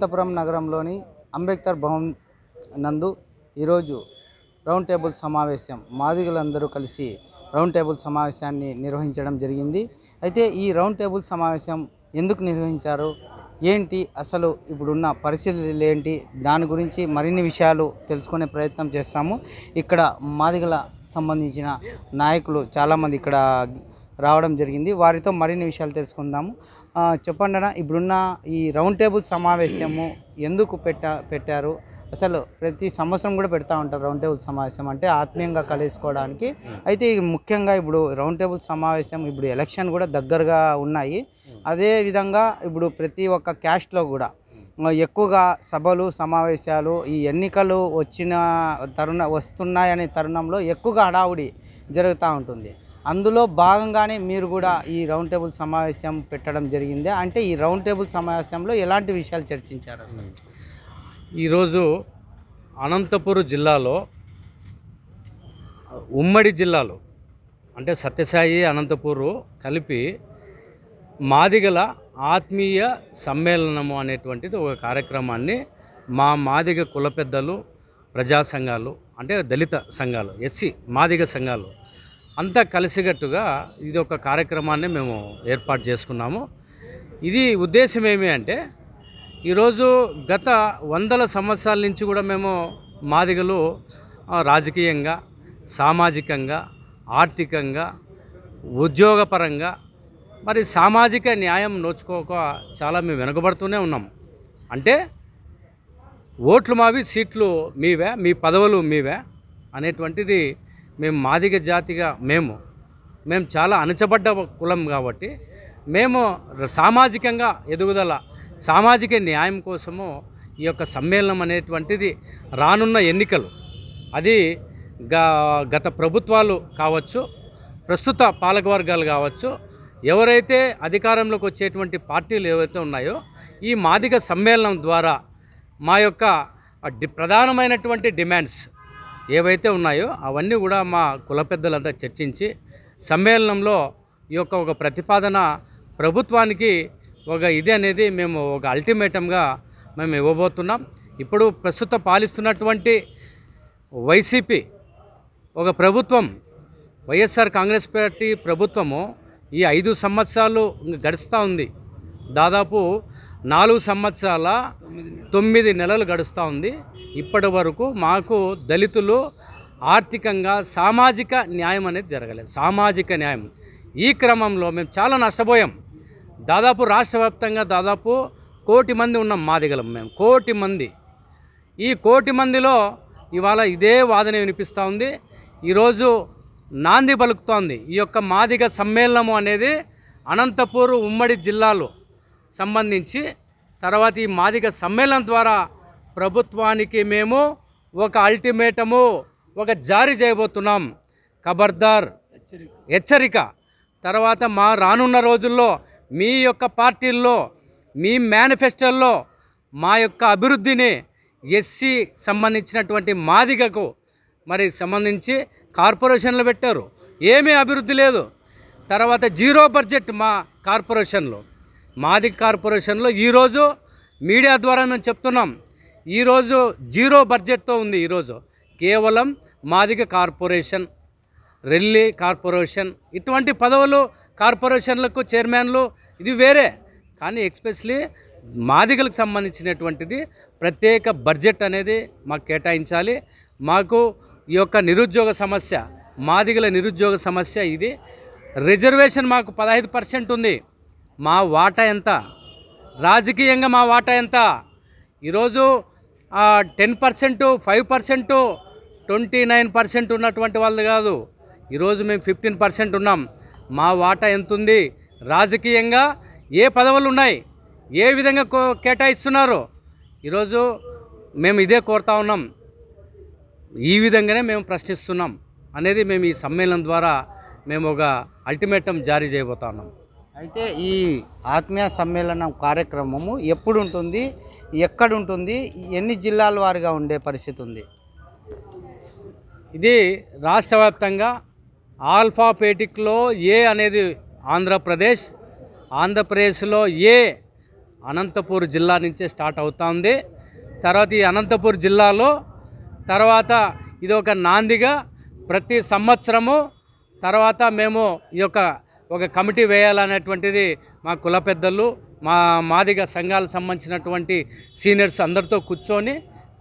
అనంతపురం నగరంలోని అంబేద్కర్ భవన్ నందు ఈరోజు రౌండ్ టేబుల్ సమావేశం. మాదిగులందరూ కలిసి రౌండ్ టేబుల్ సమావేశాన్ని నిర్వహించడం జరిగింది. అయితే ఈ రౌండ్ టేబుల్ సమావేశం ఎందుకు నిర్వహించారు? ఏంటి? అసలు ఇప్పుడున్న పరిస్థితులు ఏంటి? దాని గురించి మరిన్ని విషయాలు తెలుసుకునే ప్రయత్నం చేస్తాము. ఇక్కడ మాదిగల సంబంధించిన నాయకులు చాలామంది ఇక్కడ రావడం జరిగింది. వారితో మరిన్ని విషయాలు తెలుసుకుందాము. చెప్పండి అన్న ఇప్పుడున్న ఈ రౌండ్ టేబుల్ సమావేశము ఎందుకు పెట్టా పెట్టారు? అసలు ప్రతి సంవత్సరం కూడా పెడతా ఉంటారు రౌండ్ టేబుల్ సమావేశం అంటే ఆత్మీయంగా కలుసుకోవడానికి. అయితే ముఖ్యంగా ఇప్పుడు రౌండ్ టేబుల్ సమావేశం ఇప్పుడు ఎలక్షన్ కూడా దగ్గరగా ఉన్నాయి. అదే విధంగా ఇప్పుడు ప్రతి ఒక్క క్యాస్ట్లో కూడా ఎక్కువగా సభలు సమావేశాలు ఈ ఎన్నికలు వచ్చిన తరుణ వస్తున్నాయనే తరుణంలో ఎక్కువగా హడావుడి జరుగుతూ ఉంటుంది. అందులో భాగంగానే మీరు కూడా ఈ రౌండ్ టేబుల్ సమావేశం పెట్టడం జరిగింది. అంటే ఈ రౌండ్ టేబుల్ సమావేశంలో ఎలాంటి విషయాలు చర్చించారు ఈరోజు అనంతపురం జిల్లాలో ఉమ్మడి జిల్లాలో అంటే సత్యసాయి అనంతపూరు కలిపి మాదిగల ఆత్మీయ సమ్మేళనము అనేటువంటిది ఒక కార్యక్రమాన్ని మా మాదిగ కుల పెద్దలు ప్రజా సంఘాలు అంటే దళిత సంఘాలు ఎస్సీ మాదిగ సంఘాలు అంతా కలిసిగట్టుగా ఇది ఒక కార్యక్రమాన్ని మేము ఏర్పాటు చేసుకున్నాము. ఇది ఉద్దేశం ఏమి అంటే ఈరోజు గత వందల సంవత్సరాల నుంచి కూడా మేము మాదిగలు రాజకీయంగా సామాజికంగా ఆర్థికంగా ఉద్యోగపరంగా మరి సామాజిక న్యాయం నోచుకోక చాలా మేము వెనుకబడుతూనే ఉన్నాం. అంటే ఓట్లు మావి సీట్లు మీవే మీ పదవులు మీవే అనేటువంటిది మేము మాదిగ జాతిగా మేము మేము చాలా అణచబడ్డ కులం కాబట్టి మేము సామాజికంగా ఎదుగుదల సామాజిక న్యాయం కోసము ఈ యొక్క సమ్మేళనం అనేటువంటిది రానున్న ఎన్నికలు. అది గత ప్రభుత్వాలు కావచ్చు ప్రస్తుత పాలకవర్గాలు కావచ్చు ఎవరైతే అధికారంలోకి వచ్చేటువంటి పార్టీలు ఏవైతే ఉన్నాయో ఈ మాదిగ సమ్మేళనం ద్వారా మా యొక్క డి- ప్రధానమైనటువంటి డిమాండ్స్ ఏవైతే ఉన్నాయో అవన్నీ కూడా మా కుల పెద్దలంతా చర్చించి సమ్మేళనంలో ఈ యొక్క ఒక ప్రతిపాదన ప్రభుత్వానికి ఒక ఇది అనేది మేము ఒక అల్టిమేటంగా మేము ఇవ్వబోతున్నాం. ఇప్పుడు ప్రస్తుత పాలిస్తున్నటువంటి వైసీపీ ఒక ప్రభుత్వం వైఎస్ఆర్ కాంగ్రెస్ పార్టీ ప్రభుత్వము ఈ ఐదు సంవత్సరాలు గడుస్తూ ఉంది. దాదాపు నాలుగు సంవత్సరాల తొమ్మిది నెలలు గడుస్తూ ఉంది. ఇప్పటి వరకు మాకు దళితులు ఆర్థికంగా సామాజిక న్యాయం అనేది జరగలేదు. సామాజిక న్యాయం. ఈ క్రమంలో మేము చాలా నష్టపోయాం. దాదాపు రాష్ట్ర వ్యాప్తంగా దాదాపు కోటి మంది ఉన్నాం మాదిగలం మేము. కోటి మంది. ఈ కోటి మందిలో ఇవాళ ఇదే వాదన వినిపిస్తూ ఉంది. ఈరోజు నాంది పలుకుతోంది. ఈ యొక్క మాదిగ సమ్మేళనము అనేది అనంతపూర్ ఉమ్మడి జిల్లాలో సంబంధించి తర్వాత ఈ మాదిగ సమ్మేళనం ద్వారా ప్రభుత్వానికి మేము ఒక అల్టిమేటము ఒక జారీ చేయబోతున్నాం. ఖబర్దార్ హెచ్చరిక. తర్వాత మా రానున్న రోజుల్లో మీ యొక్క పార్టీల్లో మీ మేనిఫెస్టోల్లో మా యొక్క అభివృద్ధిని ఎస్సీ సంబంధించినటువంటి మాదిగకు మరి సంబంధించి కార్పొరేషన్లు పెట్టారు. ఏమీ అభివృద్ధి లేదు. తర్వాత జీరో బడ్జెట్ మా కార్పొరేషన్లో. మాదిక్ కార్పొరేషన్లో ఈరోజు మీడియా ద్వారా మేము చెప్తున్నాం. ఈరోజు జీరో బడ్జెట్తో ఉంది ఈరోజు. కేవలం మాదిగ కార్పొరేషన్ రెల్లి కార్పొరేషన్ ఇటువంటి పదవులు కార్పొరేషన్లకు చైర్మన్లు ఇది వేరే. కానీ ఎక్స్పెషలీ మాదిగలకు సంబంధించినటువంటిది ప్రత్యేక బడ్జెట్ అనేది మాకు కేటాయించాలి. మాకు ఈ యొక్క నిరుద్యోగ సమస్య మాదిగల నిరుద్యోగ సమస్య ఇది. రిజర్వేషన్ మాకు పదహైదు పర్సెంట్ ఉంది. మా వాటా ఎంత? రాజకీయంగా మా వాటా ఎంత? ఈరోజు ten percent five percent twenty nine percent ఉన్నటువంటి వాళ్ళు కాదు. ఈరోజు మేము ఫిఫ్టీన్ పర్సెంట్ ఉన్నాం. మా వాటా ఎంత ఉంది రాజకీయంగా ఏ పదవులు ఉన్నాయి? ఏ విధంగా కేటాయిస్తున్నారు? ఈరోజు మేము ఇదే కోరుతా ఉన్నాం. ఈ విధంగానే మేము ప్రశ్నిస్తున్నాం. అనేది మేము ఈ సమ్మేళనం ద్వారా మేము ఒక అల్టిమేటం జారీ చేయబోతా ఉన్నాం. అయితే ఈ ఆత్మీయ సమ్మేళనం కార్యక్రమము ఎప్పుడు ఉంటుంది ఎక్కడ ఉంటుంది ఎన్ని జిల్లాల వారిగా ఉండే పరిస్థితి ఉంది? ఇది రాష్ట్ర వ్యాప్తంగా ఆల్ఫాపేటిక్లో ఏ అనేది ఆంధ్రప్రదేశ్ ఆంధ్రప్రదేశ్లో ఏ అనంతపూర్ జిల్లా నుంచే స్టార్ట్ అవుతుంది తర్వాత ఈ అనంతపూర్ జిల్లాలో తర్వాత ఇది ఒక నాందిగా ప్రతి సంవత్సరము తర్వాత మేము ఈ యొక్క ఒక కమిటీ వేయాలనేటువంటిది మా కుల పెద్దలు మా మాదిగ సంఘాలకు సంబంధించినటువంటి సీనియర్స్ అందరితో కూర్చొని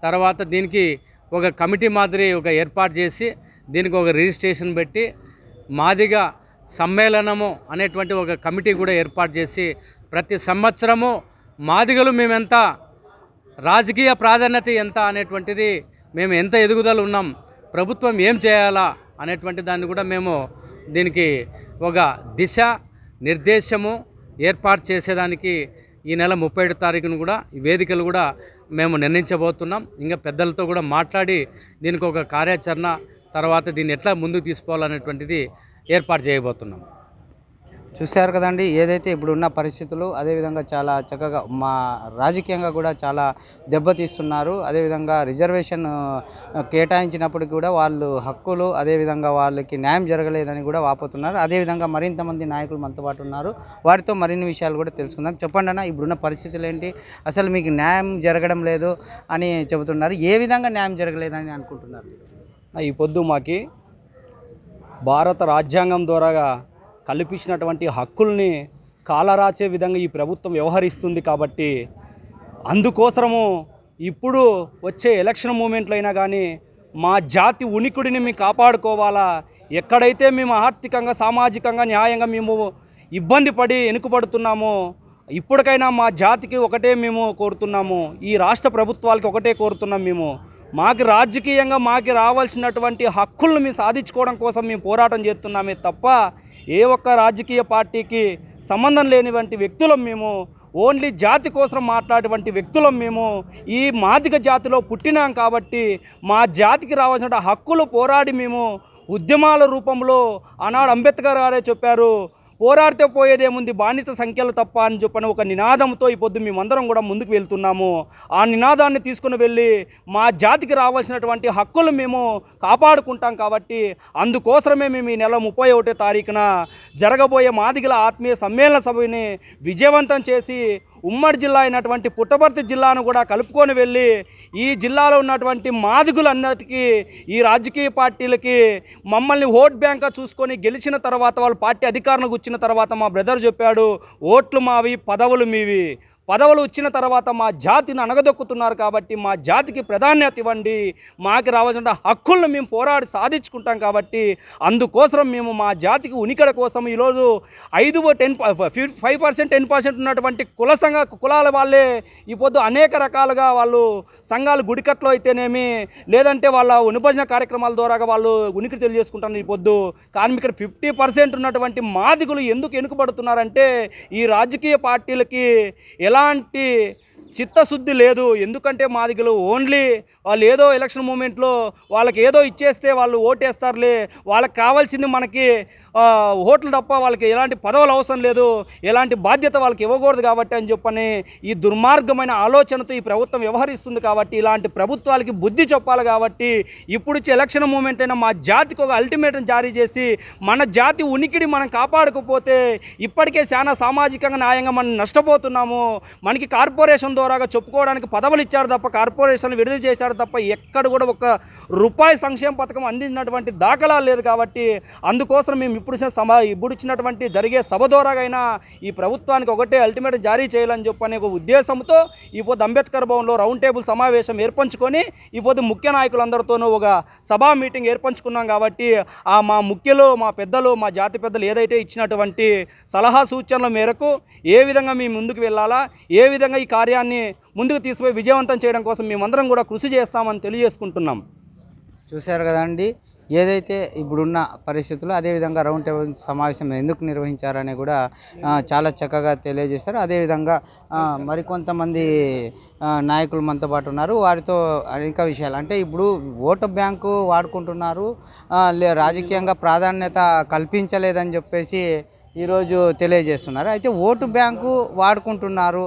తర్వాత దీనికి ఒక కమిటీ మాదిరి ఒక ఏర్పాటు చేసి దీనికి ఒక రిజిస్ట్రేషన్ పెట్టి మాదిగ సమ్మేళనము అనేటువంటి ఒక కమిటీ కూడా ఏర్పాటు చేసి ప్రతి సంవత్సరము మాదిగలు మేమెంత రాజకీయ ప్రాధాన్యత ఎంత అనేటువంటిది మేము ఎంత ఎదుగుదల ఉన్నాం ప్రభుత్వం ఏం చేయాలా అనేటువంటి దాన్ని కూడా మేము దీనికి ఒక దిశ నిర్దేశము ఏర్పాటు చేసేదానికి ఈ నెల ముప్పై ఏడు తారీఖున కూడా ఈ వేదికలు కూడా మేము నిర్ణయించబోతున్నాం. ఇంకా పెద్దలతో కూడా మాట్లాడి దీనికి ఒక కార్యాచరణ తర్వాత దీన్ని ఎట్లా ముందుకు తీసుకోవాలనేటువంటిది ఏర్పాటు చేయబోతున్నాం. చూశారు కదండి ఏదైతే ఇప్పుడున్న పరిస్థితులు అదేవిధంగా చాలా చక్కగా మా రాజకీయంగా కూడా చాలా దెబ్బతీస్తున్నారు. అదేవిధంగా రిజర్వేషన్ కేటాయించినప్పుడు కేటాయించినప్పటికీ కూడా వాళ్ళు హక్కులు అదేవిధంగా వాళ్ళకి న్యాయం జరగలేదని కూడా వాపోతున్నారు. అదేవిధంగా మరింతమంది నాయకులు మనతో పాటు ఉన్నారు. వారితో మరిన్ని విషయాలు కూడా తెలుసుకుందాం. చెప్పండి అన్న ఇప్పుడున్న పరిస్థితులు ఏంటి? అసలు మీకు న్యాయం జరగడం లేదు అని చెబుతున్నారు. ఏ విధంగా న్యాయం జరగలేదని అనుకుంటున్నారు ఈ పొద్దు మాకి భారత రాజ్యాంగం ద్వారాగా కల్పించినటువంటి హక్కుల్ని కాలరాచే విధంగా ఈ ప్రభుత్వం వ్యవహరిస్తుంది కాబట్టి అందుకోసము ఇప్పుడు వచ్చే ఎలక్షన్ మూమెంట్లు అయినా కానీ మా జాతి ఉనికిడిని మేము కాపాడుకోవాలా? ఎక్కడైతే మేము ఆర్థికంగా సామాజికంగా న్యాయంగా మేము ఇబ్బంది పడి వెనుకబడుతున్నామో ఇప్పటికైనా మా జాతికి ఒకటే మేము కోరుతున్నాము ఈ రాష్ట్ర ప్రభుత్వాలకి ఒకటే కోరుతున్నాం మేము. మాకు రాజకీయంగా మాకు రావాల్సినటువంటి హక్కులను మేము సాధించుకోవడం కోసం మేము పోరాటం చేస్తున్నామే తప్ప ఏ ఒక్క రాజకీయ పార్టీకి సంబంధం లేనివంటి వ్యక్తులం మేము ఓన్లీ జాతి కోసం మాట్లాడేటువంటి వ్యక్తులం మేము ఈ మాదిక జాతిలో పుట్టినాం కాబట్టి మా జాతికి రావాల్సిన హక్కులు పోరాడి మేము ఉద్యమాల రూపంలో ఆనాడు అంబేద్కర్ గారే చెప్పారు పోరాడితే పోయేదేముంది? బానిత సంఖ్యలు తప్ప అని చెప్పని ఒక నినాదంతో ఈ పొద్దు మేమందరం కూడా ముందుకు వెళ్తున్నాము. ఆ నినాదాన్ని తీసుకుని వెళ్ళి మా జాతికి రావాల్సినటువంటి హక్కులు మేము కాపాడుకుంటాం కాబట్టి అందుకోసమే మేము ఈ నెల ముప్పై ఒకటో తారీఖున జరగబోయే మాదిగల ఆత్మీయ సమ్మేళన సభని విజయవంతం చేసి ఉమ్మడి జిల్లా అయినటువంటి పుట్టపర్తి జిల్లాను కూడా కలుపుకొని వెళ్ళి ఈ జిల్లాలో ఉన్నటువంటి మాదిగులన్నిటికీ ఈ రాజకీయ పార్టీలకి మమ్మల్ని ఓట్ బ్యాంక్గా చూసుకొని గెలిచిన తర్వాత వాళ్ళు పార్టీ అధికారంలోకి వచ్చిన తర్వాత మా బ్రదర్ చెప్పాడు ఓట్లు మావి పదవులు మీవి. పదవులు వచ్చిన తర్వాత మా జాతిని అనగదొక్కుతున్నారు కాబట్టి మా జాతికి ప్రాధాన్యత ఇవ్వండి. మాకు రావాల్సిన హక్కులను మేము పోరాడి సాధించుకుంటాం కాబట్టి అందుకోసం మేము మా జాతికి ఉనికిడ కోసం ఈరోజు ఐదు ten five percent ten percent ఉన్నటువంటి కుల సంఘ కులాల వాళ్ళే ఈ పొద్దు అనేక రకాలుగా వాళ్ళు సంఘాలు గుడికట్లో అయితేనేమి లేదంటే వాళ్ళ ఉనిభజన కార్యక్రమాల ద్వారా వాళ్ళు ఉనికి తెలియజేసుకుంటారు ఈ పొద్దు. కానీ ఇక్కడ ఫిఫ్టీ పర్సెంట్ ఉన్నటువంటి మాదిగులు ఎందుకు వెనుకబడుతున్నారంటే ఈ రాజకీయ పార్టీలకి ఎలా ఎలాంటి చిత్తశుద్ధి లేదు. ఎందుకంటే మాదిగలు ఓన్లీ వాళ్ళు ఏదో ఎలక్షన్ మూమెంట్లో వాళ్ళకి ఏదో ఇచ్చేస్తే వాళ్ళు ఓటేస్తారులే. వాళ్ళకి కావాల్సింది మనకి ఓట్లు తప్ప వాళ్ళకి ఎలాంటి పదవులు అవసరం లేదు ఎలాంటి బాధ్యత వాళ్ళకి ఇవ్వకూడదు కాబట్టి అని చెప్పని ఈ దుర్మార్గమైన ఆలోచనతో ఈ ప్రభుత్వం వ్యవహరిస్తుంది కాబట్టి ఇలాంటి ప్రభుత్వాలకి బుద్ధి చెప్పాలి కాబట్టి ఇప్పుడు ఎలక్షన్ మూమెంట్ అయినా మా జాతికి ఒక అల్టిమేటం జారీ చేసి మన జాతి ఉనికిడి మనం కాపాడకపోతే ఇప్పటికే చాలా సామాజికంగా న్యాయంగా మనం నష్టపోతున్నాము. మనకి కార్పొరేషన్ ద్వారాగా చెప్పుకోవడానికి పదవులు ఇచ్చారు తప్ప కార్పొరేషన్ విడుదల చేశారు తప్ప ఎక్కడ కూడా ఒక రూపాయి సంక్షేమ పథకం అందించినటువంటి దాఖలాలు లేదు కాబట్టి అందుకోసం మేము ఇప్పుడు సభ ఇప్పుడు ఇచ్చినటువంటి జరిగే సభ ద్వారాగైనా ఈ ప్రభుత్వానికి ఒకటే అల్టిమేట్ జారీ చేయాలని చెప్పనే ఒక ఉద్దేశంతో ఈ పొద్దు అంబేద్కర్ భవన్లో రౌండ్ టేబుల్ సమావేశం ఏర్పంచుకొని ఈ పొద్దు ముఖ్య నాయకులందరితోనూ ఒక సభా మీటింగ్ ఏర్పంచుకున్నాం కాబట్టి ఆ మా ముఖ్యులు మా పెద్దలు మా జాతి పెద్దలు ఏదైతే ఇచ్చినటువంటి సలహా సూచనల మేరకు ఏ విధంగా మేము ముందుకు వెళ్ళాలా ఏ విధంగా ఈ కార్యాన్ని ముందుకు తీసుకుపోయి విజయవంతం చేయడం కోసం మేమందరం కూడా కృషి చేస్తామని తెలియజేసుకుంటున్నాం. చూశారు కదండి ఏదైతే ఇప్పుడున్న పరిస్థితుల్లో అదేవిధంగా రౌండ్ టేబుల్ సమావేశం ఎందుకు నిర్వహించారని కూడా చాలా చక్కగా తెలియజేశారు. అదేవిధంగా మరికొంతమంది నాయకులు మనతో పాటు ఉన్నారు. వారితో అనేక విషయాలు. అంటే ఇప్పుడు ఓటు బ్యాంకు వాడుకుంటున్నారు. లే రాజకీయంగా ప్రాధాన్యత కల్పించలేదని చెప్పేసి ఈరోజు తెలియజేస్తున్నారు. అయితే ఓటు బ్యాంకు వాడుకుంటున్నారు.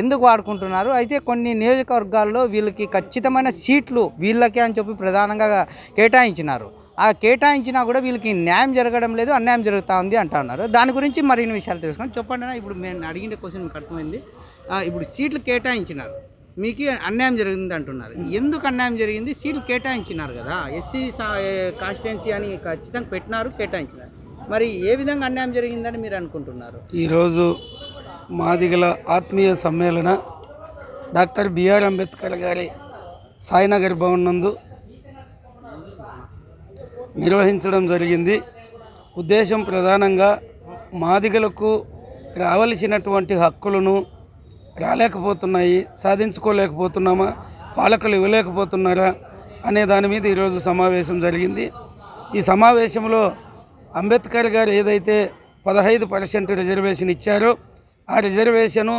ఎందుకు వాడుకుంటున్నారు? అయితే కొన్ని నియోజకవర్గాల్లో వీళ్ళకి ఖచ్చితమైన సీట్లు వీళ్ళకే అని చెప్పి ప్రధానంగా కేటాయించినారు. ఆ కేటాయించినా కూడా వీళ్ళకి న్యాయం జరగడం లేదు అన్యాయం జరుగుతూ ఉంది అంటున్నారు. దాని గురించి మరిన్ని విషయాలు తెలుసుకొని చెప్పండి ఇప్పుడు నేను అడిగిన క్వశ్చన్ మీకు అర్థమైంది. ఇప్పుడు సీట్లు కేటాయించినారు. మీకు అన్యాయం జరిగింది అంటున్నారు. ఎందుకు అన్యాయం జరిగింది? సీట్లు కేటాయించినారు కదా. ఎస్సీ కాన్స్టిట్యున్సీ అని ఖచ్చితంగా పెట్టినారు కేటాయించినారు. మరి ఏ విధంగా అన్యాయం జరిగిందని మీరు అనుకుంటున్నారు? ఈరోజు మాదిగల ఆత్మీయ సమ్మేళన డాక్టర్ బిఆర్ అంబేద్కర్ గారి సాయినగర్ భవన్ నందు నిర్వహించడం జరిగింది. ఉద్దేశం ప్రధానంగా మాదిగలకు రావలసినటువంటి హక్కులను రాలేకపోతున్నాయి సాధించుకోలేకపోతున్నామా పాలకులు ఇవ్వలేకపోతున్నారా అనే దాని మీద ఈరోజు సమావేశం జరిగింది. ఈ సమావేశంలో అంబేద్కర్ గారు ఏదైతే పదహైదు పర్సెంట్ రిజర్వేషన్ ఇచ్చారో ఆ రిజర్వేషను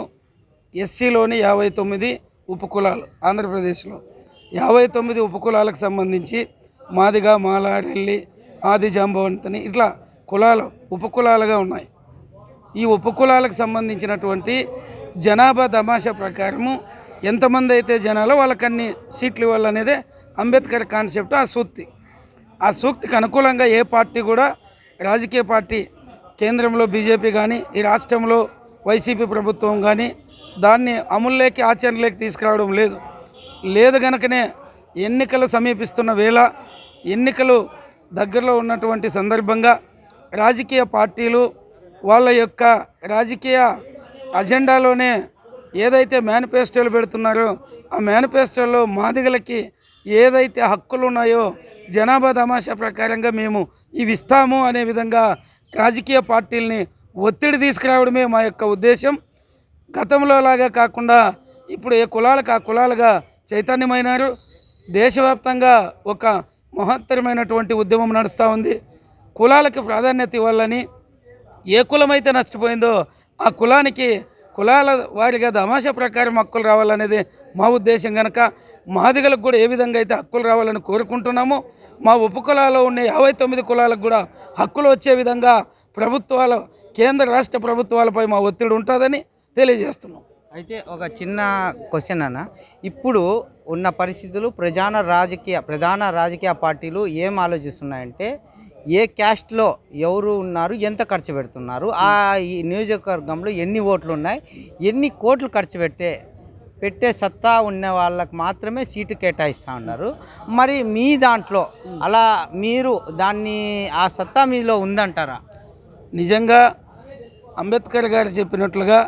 ఎస్సీలోని యాభై తొమ్మిది ఉపకులాలు ఆంధ్రప్రదేశ్లో. యాభై తొమ్మిది ఉపకులాలకు సంబంధించి మాదిగా మాలారెల్లి ఆది జాంబవంతని ఇట్లా కులాలు ఉపకులాలుగా ఉన్నాయి. ఈ ఉపకులాలకు సంబంధించినటువంటి జనాభా తమాషా ప్రకారము ఎంతమంది అయితే జనాలో వాళ్ళకన్ని సీట్లు ఇవ్వాలనేదే అంబేద్కర్ కాన్సెప్ట్ ఆ సూక్తి. ఆ సూక్తికి అనుకూలంగా ఏ పార్టీ కూడా రాజకీయ పార్టీ కేంద్రంలో బీజేపీ కానీ ఈ రాష్ట్రంలో వైసీపీ ప్రభుత్వం కానీ దాన్ని అమల్లోకి ఆచరణలోకి తీసుకురావడం లేదు. లేదు గనుకనే ఎన్నికలు సమీపిస్తున్న వేళ ఎన్నికలు దగ్గరలో ఉన్నటువంటి సందర్భంగా రాజకీయ పార్టీలు వాళ్ళ యొక్క రాజకీయ అజెండాలోనే ఏదైతే మేనిఫెస్టోలు పెడుతున్నారో ఆ మేనిఫెస్టోలో మాదిగలకి ఏదైతే హక్కులు ఉన్నాయో జనాభా తమాషా ప్రకారంగా మేము ఇవి ఇస్తాము అనే విధంగా రాజకీయ పార్టీల్ని ఒత్తిడి తీసుకురావడమే మా యొక్క ఉద్దేశం. గతంలో లాగా కాకుండా ఇప్పుడు ఏ కులాలకు ఆ కులాలుగా చైతన్యమైనారు. దేశవ్యాప్తంగా ఒక మహత్తరమైనటువంటి ఉద్యమం నడుస్తూ ఉంది. కులాలకు ప్రాధాన్యత ఇవ్వాలని ఏ కులమైతే నష్టపోయిందో ఆ కులానికి కులాల వారిగా తమాషా ప్రకారం హక్కులు రావాలనేది మా ఉద్దేశం కనుక మాదిగలకు కూడా ఏ విధంగా అయితే హక్కులు రావాలని కోరుకుంటున్నామో మా ఉపకులాల్లో ఉన్న యాభై తొమ్మిది కులాలకు కూడా హక్కులు వచ్చే విధంగా ప్రభుత్వాల కేంద్ర రాష్ట్ర ప్రభుత్వాలపై మా ఒత్తిడి ఉంటుందని తెలియజేస్తున్నాం. అయితే ఒక చిన్న క్వశ్చన్ అన్న. ఇప్పుడు ఉన్న పరిస్థితులు ప్రధాన రాజకీయ ప్రధాన రాజకీయ పార్టీలు ఏం ఆలోచిస్తున్నాయంటే ఏ క్యాస్ట్లో ఎవరు ఉన్నారు ఎంత ఖర్చు పెడుతున్నారు ఆ ఈ నియోజకవర్గంలో ఎన్ని ఓట్లు ఉన్నాయి ఎన్ని కోట్లు ఖర్చు పెట్టే పెట్టే సత్తా ఉన్న వాళ్ళకు మాత్రమే సీటు కేటాయిస్తూ ఉన్నారు. మరి మీ దాంట్లో అలా మీరు దాన్ని ఆ సత్తా మీలో ఉందంటారా? నిజంగా అంబేద్కర్ గారు చెప్పినట్లుగా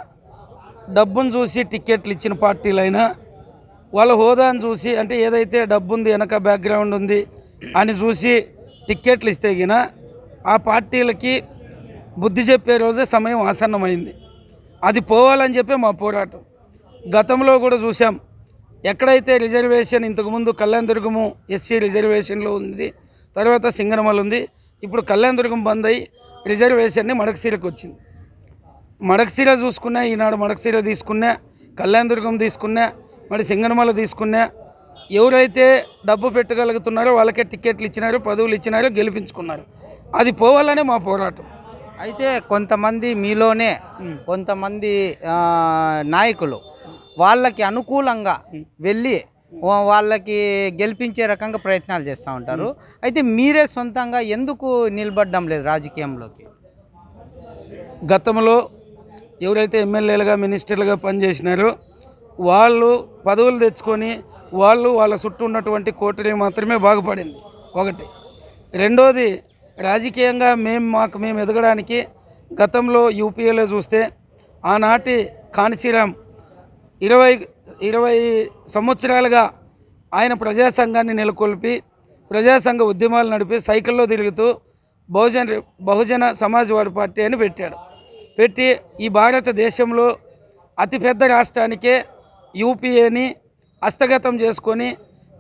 డబ్బును చూసి టికెట్లు ఇచ్చిన పార్టీలైనా వాళ్ళ హోదాను చూసి అంటే ఏదైతే డబ్బు ఉంది వెనక బ్యాక్గ్రౌండ్ ఉంది అని చూసి టిక్కెట్లు ఇస్తే గిన ఆ పార్టీలకి బుద్ధి చెప్పే రోజే సమయం ఆసన్నమైంది. అది పోవాలని చెప్పి మా పోరాటం. గతంలో కూడా చూసాం ఎక్కడైతే రిజర్వేషన్ ఇంతకుముందు కళ్యాణదుర్గము ఎస్సీ రిజర్వేషన్లో ఉంది తర్వాత సింగనమల్ ఉంది ఇప్పుడు కళ్యాణదుర్గం బంద్ అయ్యి రిజర్వేషన్ని మడకసీరకు వచ్చింది. మడకసీర చూసుకున్నా ఈనాడు మడకసీర తీసుకున్నా కళ్యాణదుర్గం తీసుకున్నా మరి సింగనమల తీసుకున్నా ఎవరైతే డబ్బు పెట్టగలుగుతున్నారో వాళ్ళకే టికెట్లు ఇచ్చినారు పదవులు ఇచ్చినారు గెలిపించుకున్నారు. అది పోవాలనే మా పోరాటం. అయితే కొంతమంది మీలోనే కొంతమంది నాయకులు వాళ్ళకి అనుకూలంగా వెళ్ళి వాళ్ళకి గెలిపించే రకంగా ప్రయత్నాలు చేస్తూ ఉంటారు. అయితే మీరే సొంతంగా ఎందుకు నిలబడడం లేదు రాజకీయంలోకి? గతంలో ఎవరైతే ఎమ్మెల్యేలుగా మినిస్టర్లుగా పనిచేసినారో వాళ్ళు పదవులు తెచ్చుకొని వాళ్ళు వాళ్ళ చుట్టూ ఉన్నటువంటి కోటరీ మాత్రమే బాగుపడింది. ఒకటి. రెండోది రాజకీయంగా మేము మాకు మేము ఎదగడానికి గతంలో యూపీఏలో చూస్తే ఆనాటి కాన్సీరామ్ ఇరవై ఇరవై సంవత్సరాలుగా ఆయన ప్రజాసంఘాన్ని నెలకొల్పి ప్రజాసంఘ ఉద్యమాలు నడిపి సైకిల్లో తిరుగుతూ బహుజన బహుజన సమాజ్వాదీ పార్టీ అని పెట్టాడు. పెట్టి ఈ భారతదేశంలో అతిపెద్ద రాష్ట్రానికే యూపీఏని హస్తగతం చేసుకొని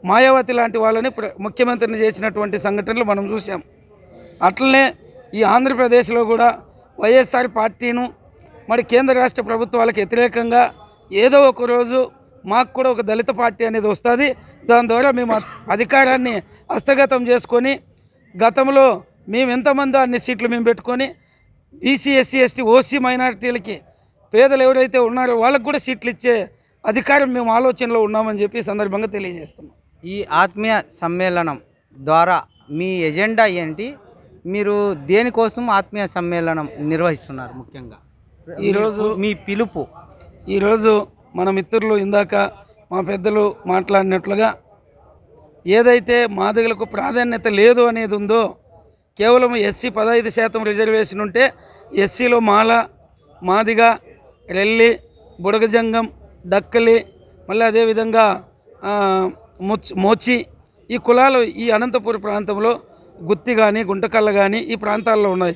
మాయావతి లాంటి వాళ్ళని ప్ర- ముఖ్యమంత్రిని చేసినటువంటి సంఘటనలు మనం చూసాం అట్లనే ఈ ఆంధ్రప్రదేశ్లో కూడా వైఎస్ఆర్ పార్టీను మరి కేంద్ర రాష్ట్ర ప్రభుత్వాలకు వ్యతిరేకంగా ఏదో ఒక రోజు మాకు కూడా ఒక దళిత పార్టీ అనేది వస్తుంది. దాని ద్వారా మేము అధికారాన్ని హస్తగతం చేసుకొని గతంలో మేము ఎంతమంది అన్ని సీట్లు మేము పెట్టుకొని బీసీ ఎస్సీ ఎస్టీ ఓసీ మైనారిటీలకి పేదలు ఎవరైతే ఉన్నారో వాళ్ళకు కూడా సీట్లు ఇచ్చే అధికారం మేము ఆలోచనలో ఉన్నామని చెప్పి సందర్భంగా తెలియజేస్తున్నాం. ఈ ఆత్మీయ సమ్మేళనం ద్వారా మీ ఎజెండా ఏంటి? మీరు దేనికోసం ఆత్మీయ సమ్మేళనం నిర్వహిస్తున్నారు ముఖ్యంగా? ఈరోజు మీ పిలుపు. ఈరోజు మన మిత్రులు ఇందాక మా పెద్దలు మాట్లాడినట్లుగా ఏదైతే మాదిగలకు ప్రాధాన్యత లేదు అనేది ఉందో కేవలం ఎస్సీ పదహైదు శాతం రిజర్వేషన్ ఉంటే ఎస్సీలో మాల మాదిగ రెల్లి బుడగజంగం డక్కలి మళ్ళీ అదేవిధంగా మోచి ఈ కులాలు ఈ అనంతపూర్ ప్రాంతంలో గుత్తి కానీ గుంటకల్ల కానీ ఈ ప్రాంతాల్లో ఉన్నాయి.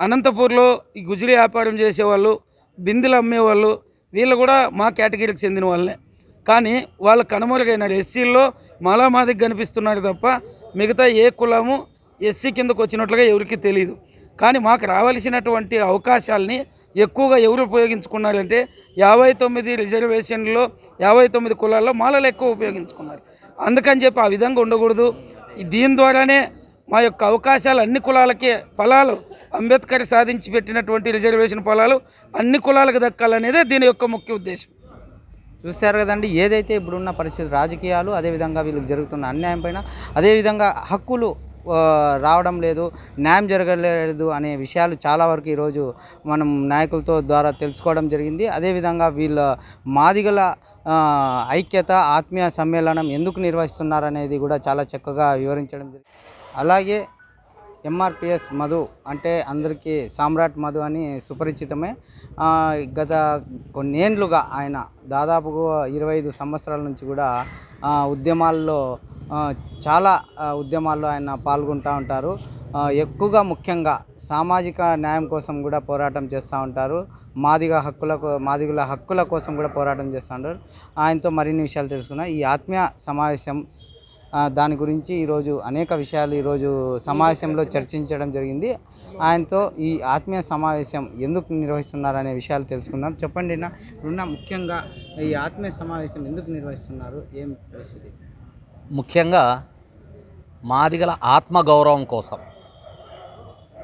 అనంతపూర్లో ఈ గుజరీ వ్యాపారం చేసేవాళ్ళు బిందెలు అమ్మేవాళ్ళు వీళ్ళు కూడా మా కేటగిరీకి చెందిన వాళ్ళే. కానీ వాళ్ళ కనుమరుగైనారు ఎస్సీల్లో మాలామాదికి కనిపిస్తున్నారు తప్ప మిగతా ఏ కులము ఎస్సీ కిందకు వచ్చినట్లుగా ఎవరికి తెలియదు కానీ మాకు రావాల్సినటువంటి అవకాశాలని ఎక్కువగా ఎవరు ఉపయోగించుకున్నారంటే యాభై తొమ్మిది రిజర్వేషన్లో యాభై తొమ్మిది కులాల్లో మాలలు ఎక్కువ ఉపయోగించుకున్నారు. అందుకని చెప్పి ఆ విధంగా ఉండకూడదు. దీని ద్వారానే మా యొక్క అవకాశాలు అన్ని కులాలకి ఫలాలు అంబేద్కర్ సాధించి పెట్టినటువంటి రిజర్వేషన్ ఫలాలు అన్ని కులాలకు దక్కాలనేదే దీని యొక్క ముఖ్య ఉద్దేశం. చూశారు కదండి ఏదైతే ఇప్పుడున్న పరిస్థితి రాజకీయాలు అదేవిధంగా వీళ్ళకి జరుగుతున్న అన్యాయం పైన అదేవిధంగా హక్కులు రావడం లేదు న్యాయం జరగలేదు అనే విషయాలు చాలా వరకు ఈరోజు మనం నాయకులతో ద్వారా తెలుసుకోవడం జరిగింది. అదేవిధంగా వీళ్ళ మాదిగల ఐక్యత ఆత్మీయ సమ్మేళనం ఎందుకు నిర్వహిస్తున్నారనేది కూడా చాలా చక్కగా వివరించడం జరిగింది. అలాగే ఎంఆర్పిఎస్ మధు అంటే అందరికీ సామ్రాట్ మధు అని సుపరిచితమే. గత కొన్నేండ్లుగా ఆయన దాదాపు ఇరవై ఐదు సంవత్సరాల నుంచి కూడా ఉద్యమాల్లో చాలా ఉద్యమాల్లో ఆయన పాల్గొంటూ ఉంటారు. ఎక్కువగా ముఖ్యంగా సామాజిక న్యాయం కోసం కూడా పోరాటం చేస్తూ ఉంటారు. మాదిగ హక్కులకు మాదిగుల హక్కుల కోసం కూడా పోరాటం చేస్తూ ఉంటారు. ఆయనతో మరిన్ని విషయాలు తెలుసుకున్నా ఈ ఆత్మీయ సమావేశం దాని గురించి ఈరోజు అనేక విషయాలు ఈరోజు సమావేశంలో చర్చించడం జరిగింది. ఆయనతో ఈ ఆత్మీయ సమావేశం ఎందుకు నిర్వహిస్తున్నారు అనే విషయాలు తెలుసుకుందాం. చెప్పండి నా ముఖ్యంగా ఈ ఆత్మీయ సమావేశం ఎందుకు నిర్వహిస్తున్నారు? ఏం పరిస్థితి? ముఖ్యంగా మాదిగల ఆత్మగౌరవం కోసం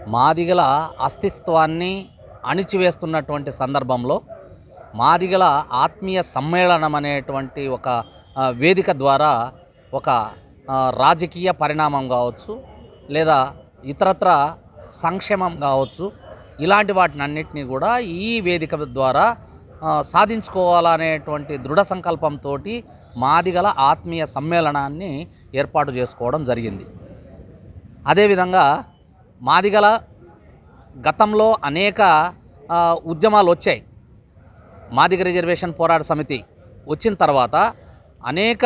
మాదిగల అస్తిత్వాన్ని అణిచివేస్తున్నటువంటి సందర్భంలో మాదిగల ఆత్మీయ సమ్మేళనం అనేటువంటి ఒక వేదిక ద్వారా ఒక రాజకీయ పరిణామం కావచ్చు లేదా ఇతరత్ర సంక్షేమం కావచ్చు ఇలాంటి వాటిని అన్నిటినీ కూడా ఈ వేదిక ద్వారా సాధించుకోవాలనేటువంటి దృఢ సంకల్పంతో మాదిగల ఆత్మీయ సమ్మేళనాన్ని ఏర్పాటు చేసుకోవడం జరిగింది. అదేవిధంగా మాదిగల గతంలో అనేక ఉద్యమాలు వచ్చాయి మాదిగ రిజర్వేషన్ పోరాట సమితి వచ్చిన తర్వాత అనేక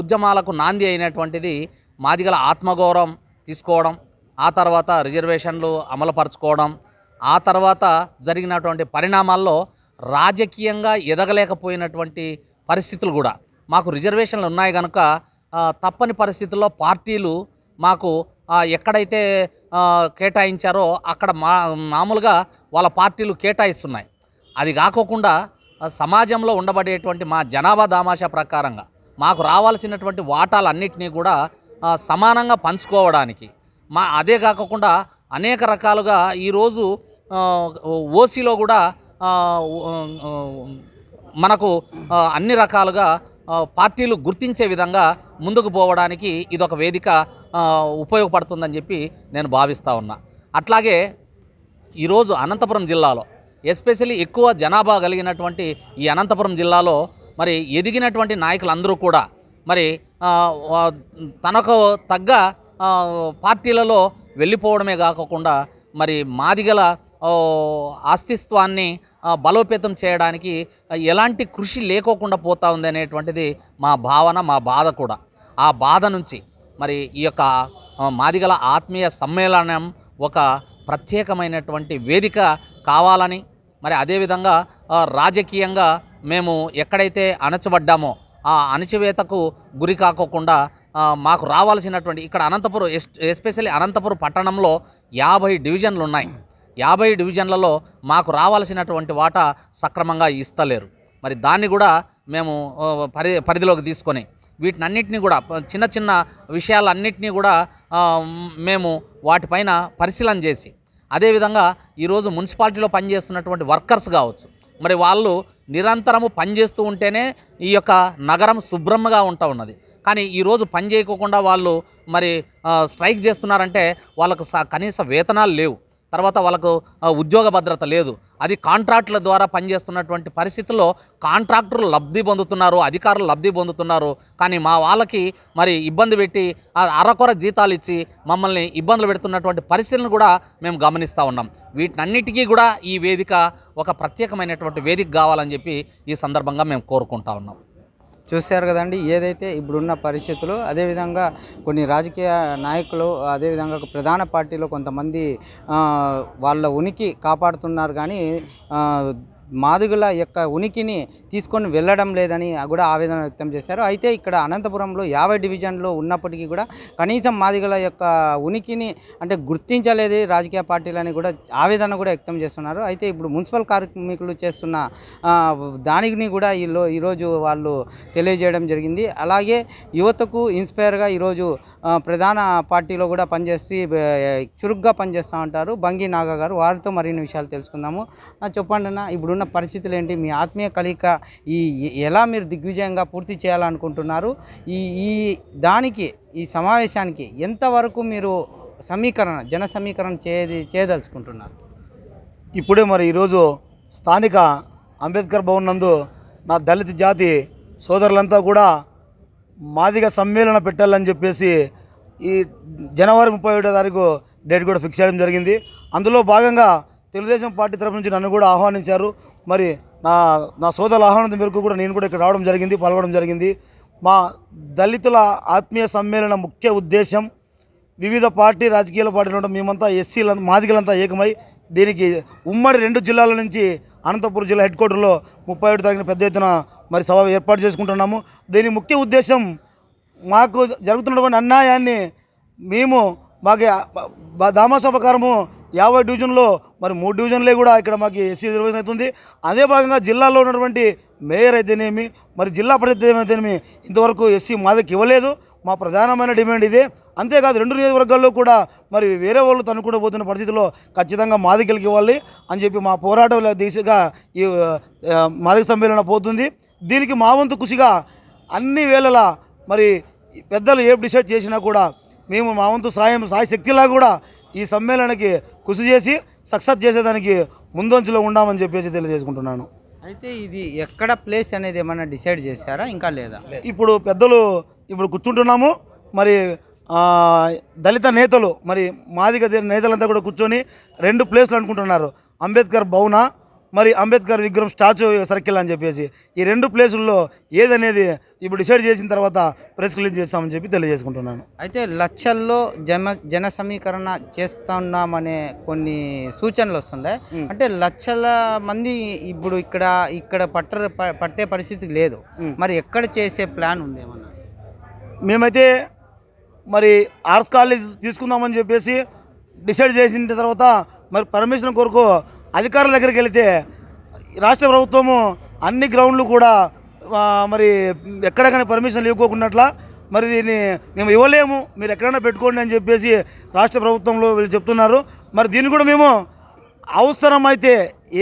ఉద్యమాలకు నాంది అయినటువంటిది మాదిగల ఆత్మగౌరవం తీసుకోవడం ఆ తర్వాత రిజర్వేషన్లు అమలుపరచుకోవడం ఆ తర్వాత జరిగినటువంటి పరిణామాల్లో రాజకీయంగా ఎదగలేకపోయినటువంటి పరిస్థితులు కూడా మాకు రిజర్వేషన్లు ఉన్నాయి కనుక తప్పని పరిస్థితుల్లో పార్టీలు మాకు ఎక్కడైతే కేటాయించారో అక్కడ మా మామూలుగా వాళ్ళ పార్టీలు కేటాయిస్తున్నాయి అది కాకోకుండా సమాజంలో ఉండబడేటువంటి మా జనాభా దామాషా ప్రకారంగా మాకు రావాల్సినటువంటి వాటాలన్నింటినీ కూడా సమానంగా పంచుకోవడానికి మా అదే కాకుండా అనేక రకాలుగా ఈరోజు ఓసీలో కూడా మనకు అన్ని రకాలుగా పార్టీలు గుర్తించే విధంగా ముందుకు పోవడానికి ఇదొక వేదిక ఉపయోగపడుతుందని చెప్పి నేను భావిస్తూ ఉన్నా. అట్లాగే ఈరోజు అనంతపురం జిల్లాలో ఎస్పెషల్లీ ఎక్కువ జనాభా కలిగినటువంటి ఈ అనంతపురం జిల్లాలో మరి ఎదిగినటువంటి నాయకులందరూ కూడా మరి తనకు తగ్గ పార్టీలలో వెళ్ళిపోవడమే కాకుండా మరి మాదిగల ఆస్తిత్వాన్ని బలోపేతం చేయడానికి ఎలాంటి కృషి లేకోకుండా పోతా ఉంది అనేటువంటిది మా భావన మా బాధ కూడా. ఆ బాధ నుంచి మరి ఈ యొక్క మాదిగల ఆత్మీయ సమ్మేళనం ఒక ప్రత్యేకమైనటువంటి వేదిక కావాలని మరి అదేవిధంగా రాజకీయంగా మేము ఎక్కడైతే అణచబడ్డామో ఆ అణచివేతకు గురి కాకోకుండా మాకు రావాల్సినటువంటి ఇక్కడ అనంతపురం ఎస్- ఎస్పెషల్లీ అనంతపురం పట్టణంలో యాభై డివిజన్లు ఉన్నాయి యాభై డివిజన్లలో మాకు రావాల్సినటువంటి వాటా సక్రమంగా ఇస్తలేరు. మరి దాన్ని కూడా మేము పరి పరిధిలోకి తీసుకొని వీటినన్నింటినీ కూడా చిన్న చిన్న విషయాలన్నింటినీ కూడా మేము వాటిపైన పరిశీలన చేసి అదేవిధంగా ఈరోజు మున్సిపాలిటీలో పనిచేస్తున్నటువంటి వర్కర్స్ కావచ్చు మరి వాళ్ళు నిరంతరము పనిచేస్తూ ఉంటేనే ఈ యొక్క నగరం శుభ్రంగా ఉంటా ఉన్నది. కానీ ఈరోజు పని చేయకోకుండా వాళ్ళు మరి స్ట్రైక్ చేస్తున్నారంటే వాళ్ళకు స- కనీస వేతనాలు లేవు. తర్వాత వాళ్ళకు ఉద్యోగ భద్రత లేదు. అది కాంట్రాక్టుల ద్వారా పనిచేస్తున్నటువంటి పరిస్థితుల్లో కాంట్రాక్టర్లు లబ్ధి పొందుతున్నారు అధికారులు లబ్ధి పొందుతున్నారు. కానీ మా వాళ్ళకి మరి ఇబ్బంది పెట్టి అరకొర జీతాలు ఇచ్చి మమ్మల్ని ఇబ్బందులు పెడుతున్నటువంటి పరిస్థితులను కూడా మేము గమనిస్తూ ఉన్నాం. వీటన్నిటికీ కూడా ఈ వేదిక ఒక ప్రత్యేకమైనటువంటి వేదిక కావాలని చెప్పి ఈ సందర్భంగా మేము కోరుకుంటా ఉన్నాం. చూశారు కదండి. ఏదైతే ఇప్పుడున్న పరిస్థితులు అదేవిధంగా కొన్ని రాజకీయ నాయకులు అదేవిధంగా ప్రధాన పార్టీలో కొంతమంది వాళ్ళ ఉనికి కాపాడుతున్నారు కానీ మాదుగుల యొక్క ఉనికిని తీసుకొని వెళ్ళడం లేదని కూడా ఆవేదన వ్యక్తం చేశారు. అయితే ఇక్కడ అనంతపురంలో యాభై డివిజన్లో ఉన్నప్పటికీ కూడా కనీసం మాదిగుల యొక్క ఉనికిని అంటే గుర్తించలేదు రాజకీయ పార్టీలని కూడా ఆవేదన కూడా వ్యక్తం చేస్తున్నారు. అయితే ఇప్పుడు మున్సిపల్ కార్మికులు చేస్తున్న దానిని కూడా ఈలో ఈరోజు వాళ్ళు తెలియజేయడం జరిగింది. అలాగే యువతకు ఇన్స్పైర్గా ఈరోజు ప్రధాన పార్టీలో కూడా పనిచేసి చురుగ్గా పనిచేస్తూ ఉంటారు బంగి నాగా గారు. వారితో మరిన్ని విషయాలు తెలుసుకుందాము. చెప్పండి అన్న ఉన్న పరిస్థితులు ఏంటి? మీ ఆత్మీయ కలిక ఈ ఎలా మీరు దిగ్విజయంగా పూర్తి చేయాలనుకుంటున్నారు? ఈ ఈ దానికి ఈ సమావేశానికి ఎంతవరకు మీరు సమీకరణ జన సమీకరణ చేయది చేయదలుచుకుంటున్నారు? ఇప్పుడే మరి ఈరోజు స్థానిక అంబేద్కర్ భవన్ నందు నా దళిత జాతి సోదరులంతా కూడా మాదిగ సమ్మేళన పెట్టాలని చెప్పేసి ఈ జనవరి ముప్పై ఒకటో తారీఖు డేట్ కూడా ఫిక్స్ చేయడం జరిగింది. అందులో భాగంగా తెలుగుదేశం పార్టీ తరఫు నుంచి నన్ను కూడా ఆహ్వానించారు. మరి నా నా సోదరుల ఆహ్వానం మేరకు కూడా నేను కూడా ఇక్కడ రావడం జరిగింది పాల్గొనడం జరిగింది. మా దళితుల ఆత్మీయ సమ్మేళన ముఖ్య ఉద్దేశం వివిధ పార్టీ రాజకీయాల పార్టీలు ఉండడం. మేమంతా ఎస్సీల మాదిగలంతా ఏకమై దీనికి ఉమ్మడి రెండు జిల్లాల నుంచి అనంతపురం జిల్లా హెడ్ క్వార్టర్లో ముప్పై ఏడు తారీఖున పెద్ద ఎత్తున మరి సభ ఏర్పాటు చేసుకుంటున్నాము. దీని ముఖ్య ఉద్దేశం మాకు జరుగుతున్నటువంటి అన్యాయాన్ని మేము మాకు దామాసభకారము యాభై డివిజన్లో మరి మూడు డివిజన్లే కూడా ఇక్కడ మాకు ఎస్సీ రిజర్వేషన్ అవుతుంది. అదే భాగంగా జిల్లాలో ఉన్నటువంటి మేయర్ అయితేనేమి మరి జిల్లా పరిషత్ అయితేనేమి ఇంతవరకు ఎస్సీ మాదకి ఇవ్వలేదు. మా ప్రధానమైన డిమాండ్ ఇదే. అంతేకాదు రెండు నియోజకవర్గాల్లో కూడా మరి వేరే వాళ్ళు తనుకుంటూ పోతున్న పరిస్థితిలో ఖచ్చితంగా మాదికలకి ఇవ్వాలి అని చెప్పి మా పోరాటం దిశగా ఈ మాదిక సమ్మేళన పోతుంది. దీనికి మా వంతు కృషిగా అన్ని వేళలా మరి పెద్దలు ఏ డిసైడ్ చేసినా కూడా మేము మా వంతు సాయం సాయశక్తిలా కూడా ఈ సమ్మేళనకి కృషి చేసి సక్సెస్ చేసేదానికి ముందంచులో ఉండామని చెప్పేసి తెలియజేసుకుంటున్నాను. అయితే ఇది ఎక్కడ ప్లేస్ అనేది ఏమైనా డిసైడ్ చేశారా? ఇంకా లేదా? ఇప్పుడు పెద్దలు ఇప్పుడు కూర్చుంటున్నాము. మరి దళిత నేతలు మరి మాదిగ నేతలంతా కూడా కూర్చొని రెండు ప్లేస్లు అనుకుంటున్నారు. అంబేద్కర్ భవన మరి అంబేద్కర్ విగ్రహం స్టాచ్యూ సర్కిల్ అని చెప్పేసి ఈ రెండు ప్లేసుల్లో ఏదనేది ఇప్పుడు డిసైడ్ చేసిన తర్వాత ప్రెస్ రిలీజ్ చేస్తామని చెప్పి తెలియజేసుకుంటున్నాను. అయితే లక్షల్లో జన జన సమీకరణ చేస్తున్నామనే కొన్ని సూచనలు వస్తుండే. అంటే లక్షల మంది ఇప్పుడు ఇక్కడ ఇక్కడ పట్ట పట్టే పరిస్థితి లేదు. మరి ఎక్కడ చేసే ప్లాన్ ఉంది ఏమన్నా? మేమైతే మరి ఆర్ట్స్ కాలేజ్ తీసుకుందామని చెప్పేసి డిసైడ్ చేసిన తర్వాత మరి పర్మిషన్ కొరకు అధికారుల దగ్గరికి వెళితే రాష్ట్ర ప్రభుత్వము అన్ని గ్రౌండ్లు కూడా మరి ఎక్కడెక్కడ పర్మిషన్ ఇవ్వకోకున్నట్ల మరి దీన్ని మేము ఇవ్వలేము మీరు ఎక్కడైనా పెట్టుకోండి అని చెప్పేసి రాష్ట్ర ప్రభుత్వంలో వీళ్ళు చెప్తున్నారు. మరి దీన్ని కూడా మేము అవసరమైతే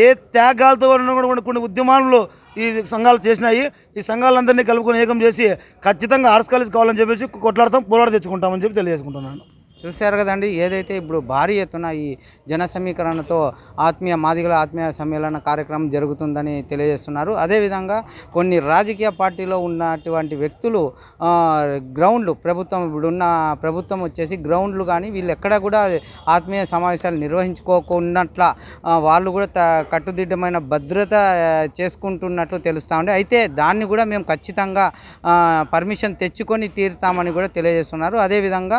ఏ త్యాగాలతో ఉన్నటువంటి కొన్ని ఉద్యమాలు ఈ సంఘాలు చేసినాయి. ఈ సంఘాలందరినీ కలుపుకొని ఏకం చేసి ఖచ్చితంగా ఆర్స్ కాలేజ్ కావాలని చెప్పేసి కొట్లాడతాం పోరాట తెచ్చుకుంటామని చెప్పి తెలియజేసుకుంటున్నాను. చూశారు కదండి ఏదైతే ఇప్పుడు భారీ ఎత్తున ఈ జన సమీకరణతో ఆత్మీయ మాదిగల ఆత్మీయ సమ్మేళన కార్యక్రమం జరుగుతుందని తెలియజేస్తున్నారు. అదేవిధంగా కొన్ని రాజకీయ పార్టీలో ఉన్నటువంటి వ్యక్తులు గ్రౌండ్లు ప్రభుత్వం ఇప్పుడున్న ప్రభుత్వం వచ్చేసి గ్రౌండ్లు కానీ వీళ్ళు ఎక్కడ కూడా ఆత్మీయ సమావేశాలు నిర్వహించుకోకున్నట్ల వాళ్ళు కూడా త కట్టుదిట్టమైన భద్రత చేసుకుంటున్నట్లు తెలుస్తూ ఉండే అయితే దాన్ని కూడా మేము ఖచ్చితంగా పర్మిషన్ తెచ్చుకొని తీరుతామని కూడా తెలియజేస్తున్నారు. అదేవిధంగా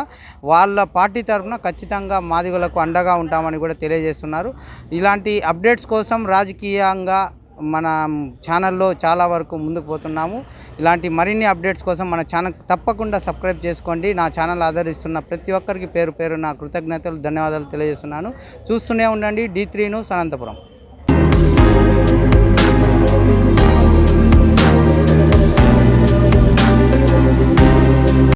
వాళ్ళ పార్టీ తరఫున ఖచ్చితంగా మాదిగలకు అండగా ఉంటామని కూడా తెలియజేస్తున్నారు. ఇలాంటి అప్డేట్స్ కోసం రాజకీయంగా మన ఛానల్లో చాలా వరకు ముందుకు పోతున్నాము. ఇలాంటి మరిన్ని అప్డేట్స్ కోసం మన ఛానల్ తప్పకుండా సబ్స్క్రైబ్ చేసుకోండి. నా ఛానల్ ఆదరిస్తున్న ప్రతి ఒక్కరికి పేరు పేరు నా కృతజ్ఞతలు ధన్యవాదాలు తెలియజేస్తున్నాను. చూస్తూనే ఉండండి. D three news Anantapur.